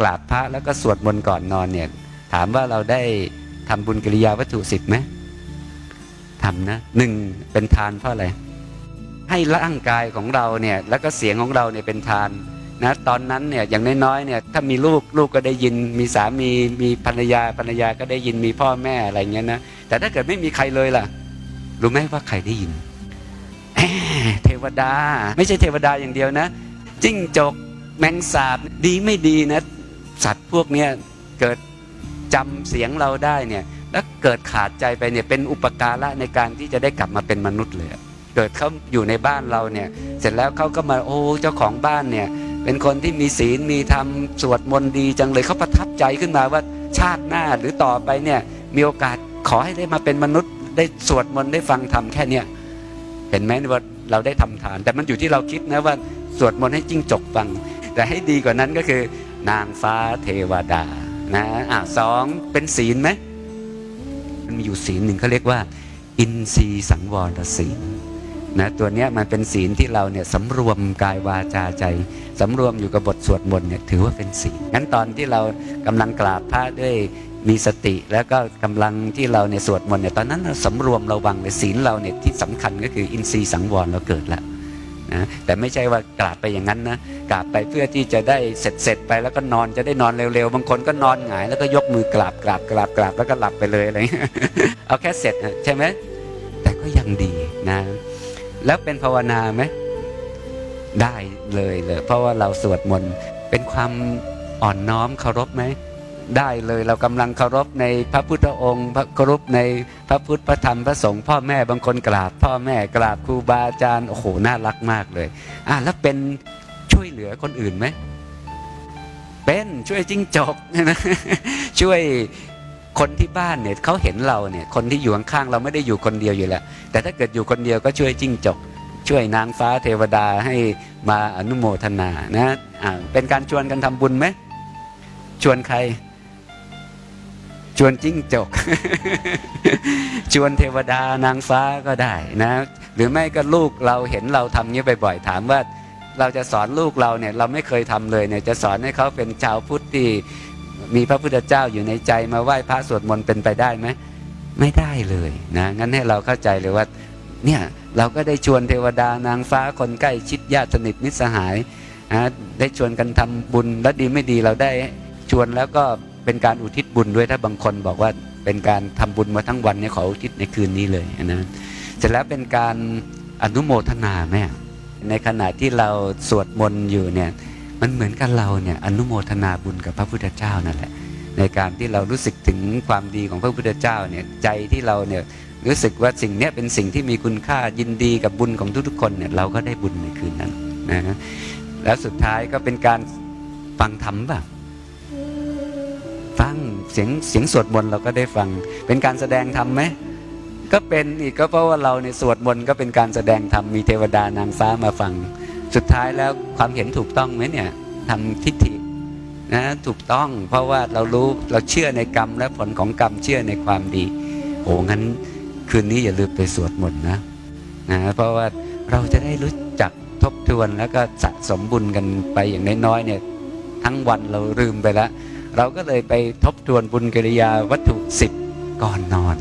กราบพระแล้วก็สวดมนต์ก่อนนอนเนี่ยถามว่าเราได้ทำบุญกิริยาวัตถุสิบไหมทำนะหนึ่งเป็นทานเพราะอะไรให้ร่างกายของเราเนี่ยแล้วก็เสียงของเราเนี่ยเป็นทานนะตอนนั้นเนี่ยอย่างน้อยๆเนี่ยถ้ามีลูกลูกก็ได้ยิน มีสามีมีภรรยาภรรยาก็ได้ยินมีพ่อแม่อะไรเงี้ยนะแต่ถ้าเกิดไม่มีใครเลยล่ะ รู้ไหมว่าใครได้ยินเทวดา ไม่ใช่เทวดาอย่างเดียวนะจิ้งจกแมงสาบดีไม่ดีนะ สัตว์พวกเนี้ยเกิดจำเสียงเราได้เนี่ยแล้วเกิดขาดใจไปเนี่ยเป็นอุปการะในการที่จะได้กลับมาเป็นมนุษย์เลยเกิดเขาอยู่ในบ้านเราเนี่ยเสร็จแล้วเขาก็มาโอ้เจ้าของบ้านเนี่ยเป็นคนที่มีศีลมีธรรมสวดมนต์ดีจังเลยเขาประทับใจขึ้นมาว่าชาติหน้าหรือต่อไปเนี่ยมีโอกาสขอให้ได้มาเป็นมนุษย์ ได้สวดมนต์ได้ฟังธรรมแค่เนี้ยเห็นไหมว่าเราได้ทำทาน แต่มันอยู่ที่เราคิดนะว่าสวดมนต์ให้จิ้งจกฟัง แต่ให้ดีกว่านั้นก็คือ นางฟ้าเทวดานะอะสองเป็นศีลไหมมันมีอยู่ศีลหนึ่งเขาเรียกว่า อินทรีย์สังวรศีลนะตัวเนี้ยมันเป็นศีลที่เราเนี่ยสำรวมกายวาจาใจสำรวมอยู่กับบทสวดมนต์เนี่ยถือว่าเป็นศีลงั้นตอนที่เรากำลังกราบพระด้วยมีสติ แล้วก็กำลังที่เราเนี่ยสวดมนต์เนี่ยตอนนั้นเราสำรวมระวังเลยศีลเราเนี่ยที่สำคัญก็คืออินทรีย์สังวรเราเกิดแล้ว นะแต่ไม่ใช่ว่ากราบไปอย่างนั้นนะกราบไปเพื่อที่จะได้เสร็จเสร็จไปแล้วก็นอนจะได้นอนเร็วๆ บางคนก็นอนหงาย แล้วก็ยกมือกราบกราบกราบกราบแล้วก็หลับไปเลยอะไรเงี้ยเอาแค่เสร็จนะใช่ไหมแต่ก็ยังดีนะ แล้วเป็นภาวนาไหมได้เลยเลย เพราะว่าเราสวดมนต์เป็นความอ่อนน้อมเคารพไหม ได้เลย เรากำลังเคารพในพระพุทธองค์เคารพในพระพุทธพระธรรมพระสงฆ์พ่อแม่บางคนกราบ พ่อแม่กราบครูบาอาจารย์โอ้โหน่ารักมากเลยอะแล้วเป็นช่วยเหลือคนอื่นไหมเป็นช่วยจิ้งจกนะช่วยคนที่บ้านเนี่ยเขาเห็นเราเนี่ยคนที่อยู่ข้างๆเราไม่ได้อยู่คนเดียวอยู่แล้ว แต่ถ้าเกิดอยู่คนเดียวก็ช่วยจิ้งจก ช่วยนางฟ้าเทวดาให้มาอนุโมทนานะอ่าเป็นการชวนกันทำบุญไหมชวนใคร ชวนจิ้งจก ชวนเทวดานางฟ้าก็ได้นะ หรือไม่ก็ลูกเราเห็นเราทำนี้บ่อยๆถามว่าเราจะสอนลูกเราเนี่ยเราไม่เคยทำเลยเนี่ยจะสอนให้เขาเป็นชาวพุทธที่มีพระพุทธเจ้าอยู่ในใจมาไหว้พระสวดมนต์เป็นไปได้ไหมไม่ได้เลยนะงั้นให้เราเข้าใจเลยว่าเนี่ยเราก็ได้ชวนเทวดานางฟ้าคนใกล้ชิดญาติสนิทมิตรสหายนะได้ชวนกันทำบุญและดีไม่ดีเราได้ชวนแล้วก็ เป็นการอุทิศบุญด้วยถ้าบางคนบอกว่าเป็นการทำบุญมาทั้งวันเนี่ยขออุทิศในคืนนี้เลยนะเสร็จแล้วเป็นการอนุโมทนาแม่ในขณะที่เราสวดมนต์อยู่เนี่ยมันเหมือนกับเราเนี่ยอนุโมทนาบุญกับพระพุทธเจ้านั่นแหละ ในการที่เรารู้สึกถึงความดีของพระพุทธเจ้าเนี่ยใจที่เราเนี่ยรู้สึกว่าสิ่งนี้เป็นสิ่งที่มีคุณค่ายินดีกับบุญของทุกๆคนเนี่ยเราก็ได้บุญในคืนนั้นนะแล้วสุดท้ายก็เป็นการฟังธรรมป่ะฟัง เสียงเสียงสวดมนต์เราก็ได้ฟัง เป็นการแสดงธรรมไหมก็เป็นอีกก็เพราะว่าเราเนี่ยสวดมนต์ก็เป็นการแสดงธรรมมีเทวดานางฟ้ามาฟัง สุดท้ายแล้วความเห็นถูกต้องไหมเนี่ยทำทิฏฐินะถูกต้องเพราะว่าเรารู้เราเชื่อในกรรมและผลของกรรมเชื่อในความดีโอ้งั้นคืนนี้อย่าลืมไปสวดมนต์นะนะเพราะว่าเราจะได้รู้จักทบทวนแล้วก็สะสมบุญกันไปอย่างน้อยๆเนี่ยทั้งวันเราลืมไปแล้ว เราก็เลยไปทบทวนบุญกิริยาวัตถุสิบก่อนนอน